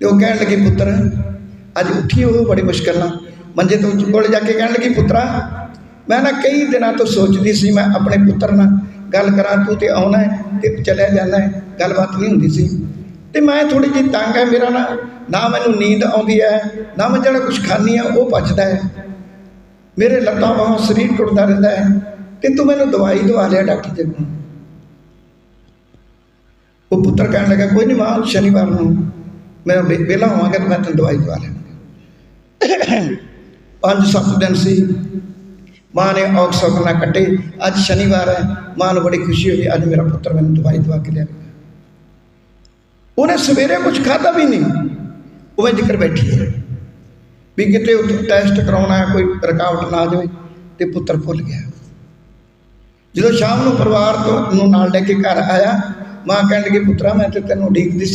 ਤੇ ਉਹ ਕਹਿਣ ਲੱਗੀ, ਪੁੱਤਰ, ਅੱਜ ਉੱਠੀ ਉਹ ਬੜੀ ਮੁਸ਼ਕਲ ਨਾਲ। ਮੰਜੇ ਤੋਂ ਕੋਲ ਜਾ ਕੇ ਕਹਿਣ ਲੱਗੀ, ਪੁੱਤਰਾ, ਮੈਂ ਨਾ ਕਈ ਦਿਨਾਂ ਤੋਂ ਸੋਚਦੀ ਸੀ, ਮੈਂ ਆਪਣੇ ਪੁੱਤਰ ਨਾਲ ਗੱਲ ਕਰਾਂ, ਤੂੰ ਤੇ ਆਉਣਾ ਹੈ ਤੇ ਚਲਿਆ ਜਾਂਦਾ ਹੈ, ਗੱਲਬਾਤ ਨਹੀਂ ਹੁੰਦੀ ਸੀ। ਤੇ ਮੈਂ ਥੋੜੀ ਜਿਹੀ ਤੰਗ ਹੈ ਮੇਰਾ ਨਾ ਨਾ ਮੈਨੂੰ ਨੀਂਦ ਆਉਂਦੀ ਹੈ, ਨਾ ਮੈਂ ਜਿਹੜਾ ਕੁਝ ਖਾਂਦੀ ਆ ਉਹ ਪਚਦਾ ਹੈ। ਮੇਰੇ ਲੱਤਾਂ ਬਾਹਾਂ ਸਰੀਰ ਟੁੱਟਦਾ ਰਹਿੰਦਾ ਹੈ ਤੇ ਤੂੰ ਮੈਨੂੰ ਦਵਾਈ ਦਵਾ ਲਿਆ ਡਾਕਟਰ ਦੇ ਕੋਲ। ਉਹ ਪੁੱਤਰ ਕਹਿਣ ਲੱਗਾ, ਕੋਈ ਨਹੀਂ ਮਾਂ, ਸ਼ਨੀਵਾਰ ਨੂੰ ਮੈਂ ਵਿ- ਵਿਹਲਾ ਹੋਵਾਂਗਾ ਤੇ ਮੈਂ ਤੈਨੂੰ ਦਵਾਈ ਦਵਾ ਲਿਆਂਗਾ ਪੰਜ ਸੱਤ ਦਿਨ ਸੀ। ਮਾਂ ਨੇ ਔਖ ਸੌਖ ਨਾ ਕੱਟੇ। ਅੱਜ ਸ਼ਨੀਵਾਰ ਹੈ। ਮਾਂ ਨੂੰ ਬੜੀ ਖੁਸ਼ੀ ਹੋਈ। ਅੱਜ ਮੇਰਾ ਪੁੱਤਰ ਮੈਨੂੰ ਦਵਾਈ ਦਵਾ ਕੇ ਲਿਆ। ਉਹਨੇ ਸਵੇਰੇ ਕੁਝ ਖਾਧਾ ਵੀ ਨਹੀਂ। ਉਹ ਜ਼ਿਕਰ ਬੈਠੀ ਹੈ। ਵੀ ਕਿਤੇ ਉੱਥੇ ਟੈਸਟ ਕਰਾਉਣਾ ਹੈ, ਕੋਈ ਰੁਕਾਵਟ ਨਾ ਆ ਜਾਵੇ ਤੇ ਪੁੱਤਰ ਭੁੱਲ ਗਿਆ। ਜਦੋਂ ਸ਼ਾਮ ਨੂੰ ਪਰਿਵਾਰ ਤੋਂ ਨੂੰ ਨਾਲ ਲੈ ਕੇ ਘਰ ਆਇਆ, ਮਾਂ ਕਹਿਣ ਲੱਗੀ, ਪੁੱਤਰਾ, ਮੈਂ ਤੇ ਤੈਨੂੰ ਉਡੀਕਦੀ ਸੀ